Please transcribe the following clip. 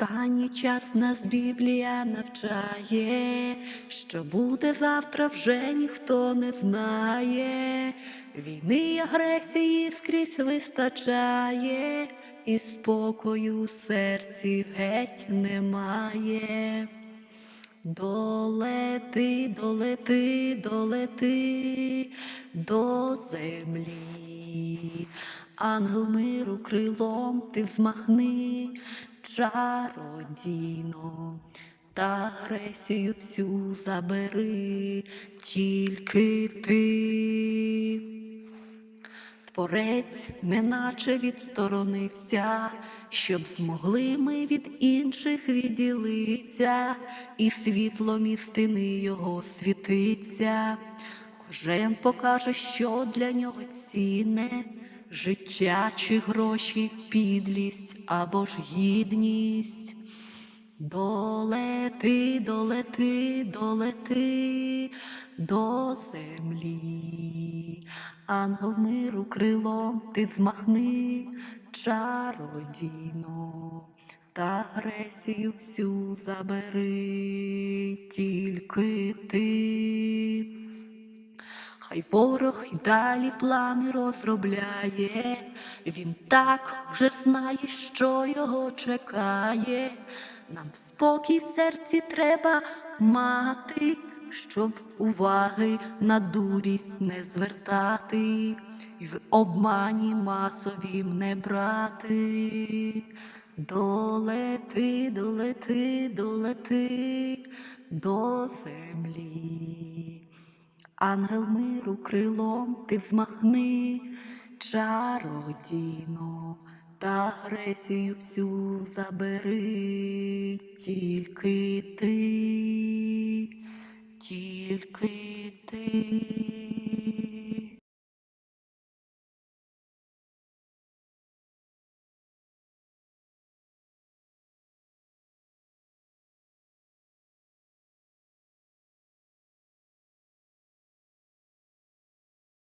Останній час нас Біблія навчає, що буде завтра вже ніхто не знає. Війни й агресії скрізь вистачає, і спокою в серці геть немає. Долети, долети, долети до землі. Ангел миру крилом ти взмахни, чародійно, та агресію всю забери, тільки ти. Творець неначе відсторонився, щоб змогли ми від інших відділитися, і світлом істини його світиться. Кожен покаже, що для нього цінне, життя чи гроші, підлість або ж гідність. Долети, долети, долети до землі. Ангел миру крилом ти змахни чародійно, та агресію всю забери тільки ти. Хай ворог і далі плани розробляє, він так вже знає, що його чекає. Нам спокій в серці треба мати, щоб уваги на дурість не звертати, і в обмані масовім не брати. Долети, долети, долети до землі. Ангел миру крилом ти вмахни, чародійно, та агресію всю забери, тільки ти, тільки ти.